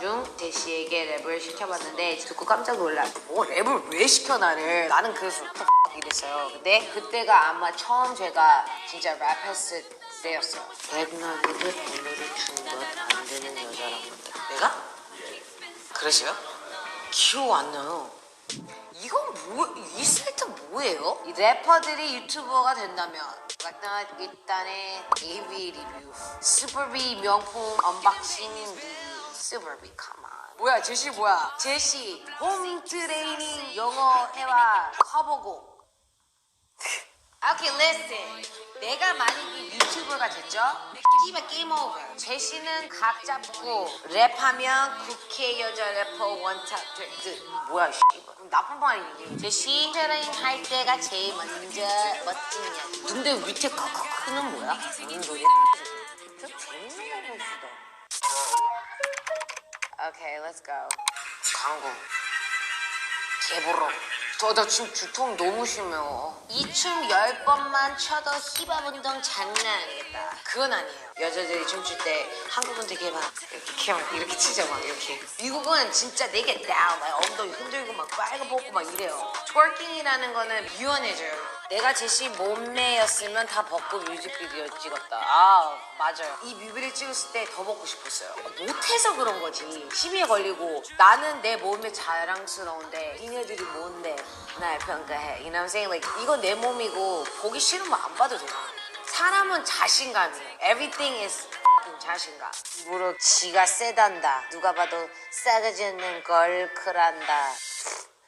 중 제시에게 랩을 시켜봤는데 듣고 깜짝. 뭐 랩을 왜 시켜 나를? 나는 그래서 이랬어요. 근데 그때가 아마 처음 제가 진짜 랩했을 때였어요. 백나그드 번호를 준것안 되는 여자라고. 내가? 그러세요? 기억 안 나요. 이건 뭐, 이 사이트 뭐예요? 이 래퍼들이 유튜버가 된다면 일단 일단의 AV 리뷰 슈퍼비 명품 언박싱 리뷰 슈퍼비 가만 뭐야 제시 뭐야? 제시 홈 트레이닝 영어 해와 커버곡 오케이 listen. 내가 만약에 유튜버가 됐죠? 씨발 게임 오버 제시는 각 잡고 랩하면 국회 여자 래퍼 원탑 그 뭐야 씨발 그럼 나쁜 말이지. 제시 트레인 할 때가 제일 먼저 년. 근데 밑에 크크크는 뭐야? 무슨 소리야? 좀 재밌는 오케이 let's go 광고 개보러. 저, 나 지금 두통 너무 심해요. 이춤 열 번만 춰도 힙합 운동 장난 아니겠다. 그건 아니에요. 여자들이 춤출 때 한국은 되게 막 이렇게 막 이렇게 치죠 막 이렇게. 미국은 진짜 되게 down, 막 엉덩이 흔들고 막 빨가벗고 막 이래요. 트월킹이라는 거는 유연해져요. 내가 제시 몸매였으면 다 벗고 뮤직비디오 찍었다. 아 맞아요. 이 뮤비를 찍었을 때 더 벗고 싶었어요. 못해서 그런 거지. 시비에 걸리고 나는 내 몸에 자랑스러운데 니네들이 뭔데 날 평가해. You know what I'm saying? Like 이건 내 몸이고 보기 싫으면 안 봐도 돼. 사람은 자신감이에요. Everything is 자신감. 무릇 지가 세단다. 누가 봐도 싸가지 없는 걸크란다.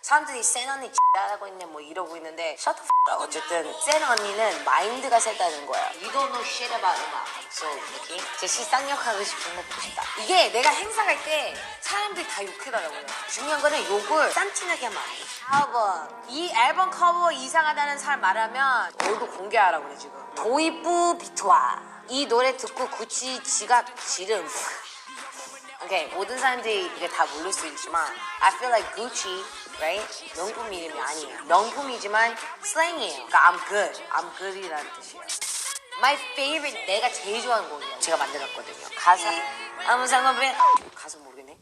사람들이 센 언니 X하고 있네 뭐 이러고 있는데 up. 어쨌든 센 언니는 마인드가 세다는 거야. You don't know shit about 음악. So 이렇게 제시 쌍욕하고 싶은 거 보고 싶다. 이게 내가 행사 갈 때 사람들이 다 욕하더라고요. 중요한 거는 욕을 쌈티나게 하면 안 돼. 앨범. 이 앨범 커버 이상하다는 사람 말하면 얼굴 공개하라고 그래 지금. 도이뿌 비토아. 이 노래 듣고 구찌 지갑 지름. 오케이 모든 사람들이 이게 다 모를 수 있지만 I feel like Gucci, right? 명품 이름이 아니에요. 명품이지만 슬랭이에요. 그러니까 I'm good, I'm good이라는 뜻이에요. My favorite, 내가 제일 좋아하는 곡이에요. 제가 만들었거든요. 가사 아무 상관없이 가사 모르겠네.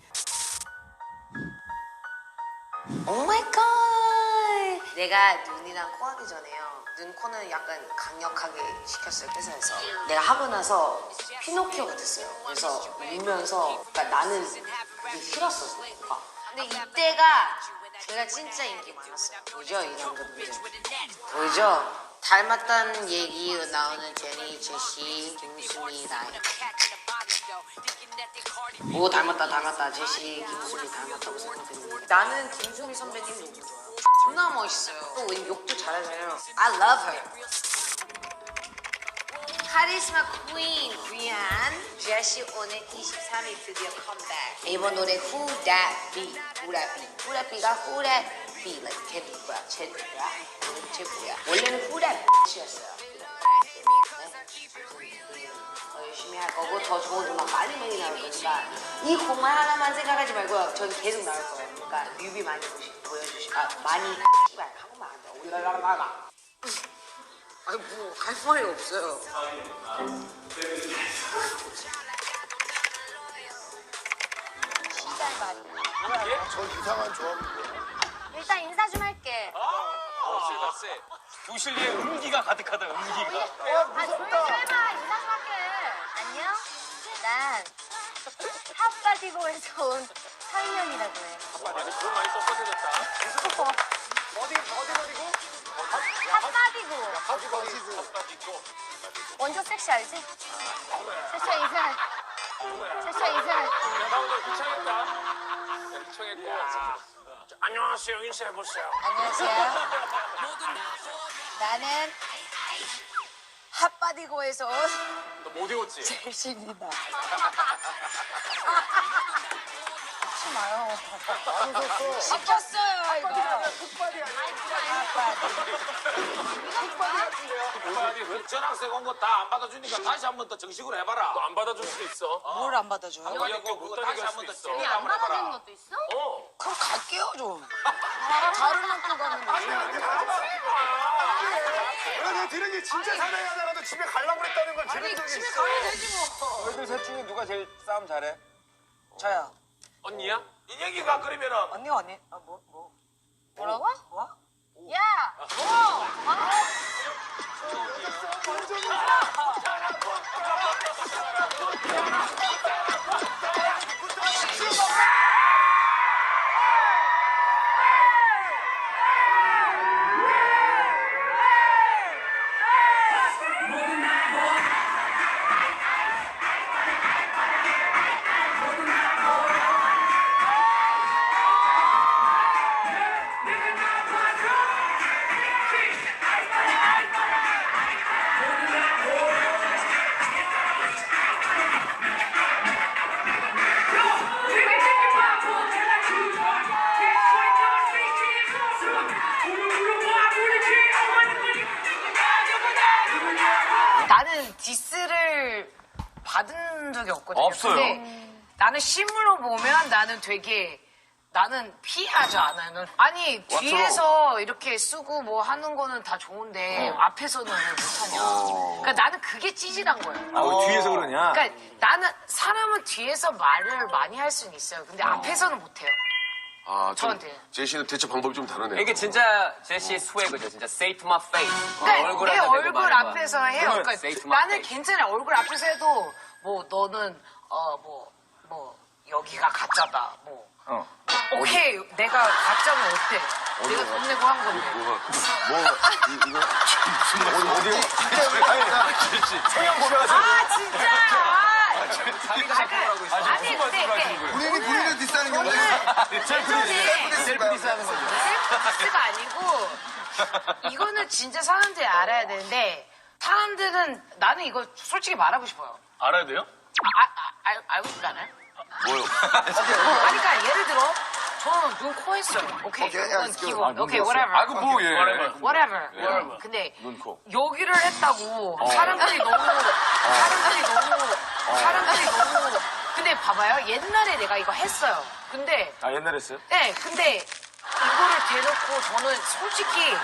Oh my god! 내가 눈이랑 코 하기 전에요. 눈, 코는 약간 강력하게 시켰어요, 회사에서. 내가 하고 나서 피노키오가 됐어요. 그래서 울면서, 그러니까 나는 그게 싫었어. 근데 이때가 제가 진짜 인기 많았어요. 보죠, 이 남자분들. 보이죠? 닮았다는 얘기 나오는 제니, 제시, 김수미, 나이. 오 닮았다 닮았다 제시 김수미 닮았다고 생각했는데 나는 김수미 선배님 존나 멋있어요 또왠 욕도 잘하잖아요 I love her 카리스마 퀸 귀한 제시 오늘 23일 드디어 컴백 이번 노래 Who That Be Who That Be like 걔 누구야 쟤 누구야 쟤 뭐야 원래는 더 열심히 할 거고 더 좋은 음악 많이 많이 나올 거니까 이 곡만 하나만 생각하지 말고요. 저는 계속 나올 거예요. 그러니까 뮤비 많이 보시, 보여주시, 아 많이 씨발 한국말 안 돼. 올라가라가. 아니 뭐할 말이 없어요. 시달발이. 저 이상한 조합인데. 일단 인사 좀 할게. 세다 세. 교실리에 음기가 가득하다 음기가. 아, 조용히 좀 해봐. 인사 좀 할게. 안녕? 난 핫바디고에서 온 서인영이라고 해. 많이 돈 많이 뻣뻣해졌다. 어디 어디 어디고? 핫바디고. 원조 섹시 알지? 나 오늘 귀찮겠다. 귀찮겠고. 안녕하세요 인사해 보세요. 안녕하세요. 나는 핫바디고에서 온 너못 외웠지? 제시입니다. 하지 마요. 시켰어요 이거. 오빠이 왜 전학생 온 거 다 안 받아주니까 다시 한 번 더 정식으로 해봐라. 너안 받아줄 수도 있어. 뭘 안 받아줘요? 학교 못 다니게 할 수도 있어. 안 받아주는 것도 있어? 어. 그럼 갈게요 좀. 다른 학교 가면 내가 들은 게 진짜 사나이 하다가도 집에 가려고 그랬다는 건 들은 적이 있어. 가면 되지 뭐. 너희들 셋 중에 누가 제일 싸움 잘해? 저요. 언니야? 인혁이가 그러면은 언니 언니 아, 뭐 뭐. 뭐라고? 뭐? 야! 뭐? 어? 나는 디스를 받은 적이 없거든요. 없어요. 근데 나는 실물로 보면 나는 되게 나는 피하지 않아요. 아니 뒤에서 이렇게 쓰고 뭐 하는 거는 다 좋은데 앞에서는 왜 못하냐. 그러니까 나는 그게 찌질한 거예요. 아, 왜 뒤에서 그러냐? 그러니까 나는 사람은 뒤에서 말을 많이 할 수는 있어요. 근데 앞에서는 못해요. 아, 좀 저한테. 제시는 대처 방법이 좀 다르네요. 이게 진짜 제시의 스웨그죠. 진짜 say to my face. 그러니까 얼굴에 내 대고 얼굴 말해봐. 앞에서 해요. 그러니까 say to my 나는 face. 괜찮아. 얼굴 앞에서 해도 뭐 너는 어 뭐 뭐 여기가 가짜다. 뭐 어. 오케이 내가 가짜면 어때? 내가 돈 내고 한 건데. 뭐가, 뭐, 이, 이거, 무슨 말, 어디가, 성형 고백하세요. 아 진짜. 아, 자기가 아, 작품을 하고 있어. 그, 아니 근데 근데 본인이 본인을 디스하는 게 예전에 셀프 디스하는 거죠. 셀프 디스가 아니고 이거는 진짜 사람들이 알아야 되는데 사람들은 나는 이거 솔직히 말하고 싶어요. 알아야 돼요? 아, 아, 알, 알고 싶지 않아요? 뭐요? 아니, 그러니까 예를 들어 저는 눈, 코 했어요. 오케이. 오케이, 그건 알겠어. 기본. 아, 눈 오케이, 했어. whatever. 아그 뭐 예. whatever. whatever. 근데 눈, 코. 여기를 했다고 사람들이 너무 사람들이 너무 사람들이 너무 근데 봐봐요. 옛날에 내가 이거 했어요. 근데 아, 옛날에 했어요? 네, 근데 이거를 대놓고 저는 솔직히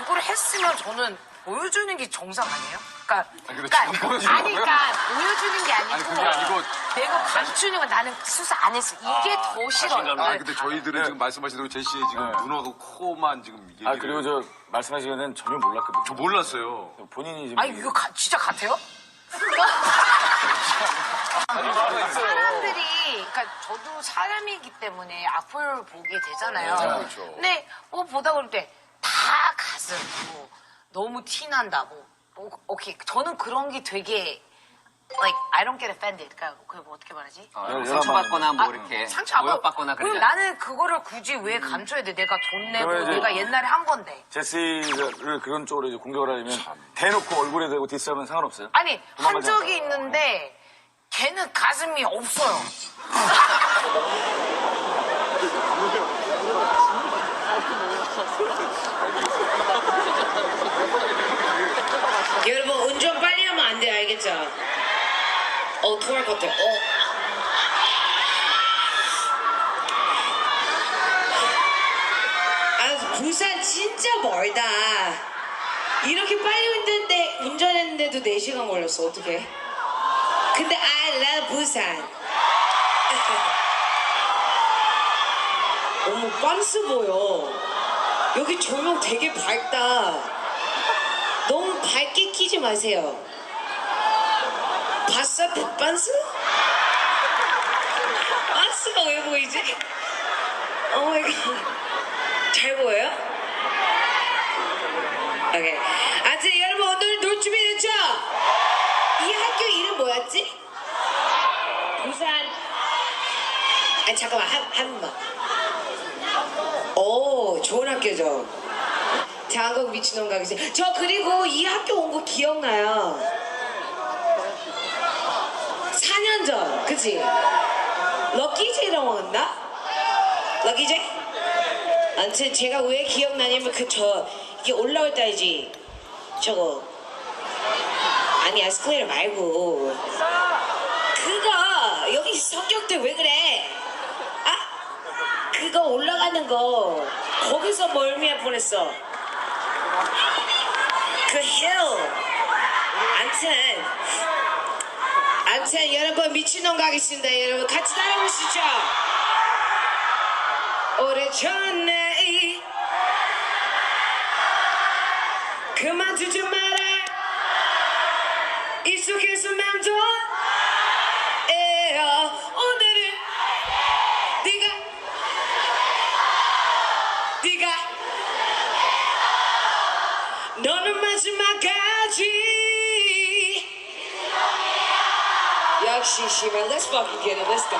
이거를 했으면 저는 보여주는 게 정상 아니에요? 그러니까, 그러니까 아니, 그러니까 보여주는 게 아니고, 그게 아니고- 내가 감추는 건 나는 수사 안 했어. 이게 더 싫어요. 아, 근데 저희들은 지금 말씀하신 대로 제시의 지금 네. 눈하고 코만 지금 얘기를. 아, 그리고 저 말씀하신 거는 전혀 몰랐거든요. 저 몰랐어요. 본인이 지금. 아니 이거 가- 진짜 같아요? 사람들이 그러니까 저도 사람이기 때문에 앞을 보게 되잖아요. 네, 그렇죠. 근데 뭐 보다 그럴 때 다 가슴 뭐 너무 티 난다 뭐, 뭐 오케이 저는 그런 게 되게 like I don't get offended. 그러니까 그뭐 어떻게 말하지? 어, 상처받거나 뭐 아, 이렇게 상처 안 받- 모욕받거나 그럼? 나는 그거를 굳이 왜 감춰야 돼? 내가 돈 내고 이제- 내가 옛날에 한 건데. 제시를 그런 쪽으로 이제 공격을 하려면 대놓고 얼굴에 대고 디스하면 상관없어요? 아니 한 도망가지 적이 있는데 걔는 가슴이 없어요. 여러분 운전 빨리 하면 안돼 알겠죠? 어 토할 것 같아. 어. 아 부산 진짜 멀다. 이렇게 빨리 운전데 운전했는데도 4시간 걸렸어 어떡해? 근데 I love 부산. 어머 빤스 보여. 여기 조명 되게 밝다. 너무 밝게 키지 마세요. 봤어? 빤스? 빤스가 왜 보이지? 오 마이 갓. 잘 보여요? 오케이. 아무튼 여러분 오늘 놀 준비됐죠? 이 학교 이름 뭐였지? 부산. 아니 잠깐만 한, 한 번만. 오 좋은 학교죠. 대한민국 미친놈 가겠어요. 저 그리고 이 학교 온 거 기억나요. 4년 전, 그치? 럭키제이라고 했나? 럭키제이? 아무튼 제가 왜 기억나냐면 그 저 이게 올라올 때 알지? 저거 아니 에스컬레이터 말고 그거 여기 성격들 왜 그래? 아? 그거 올라가는 거 거기서 멀미할 뻔했어. 그 힐. 암튼 암튼 여러분 미친놈 가겠습니다. 여러분 같이 따라오시죠. 전에 그만두지 마라 익숙해서 맘도 에어 오늘은 네가 네가 너는 마지막까지 역시 씨발 let's fucking get it let's go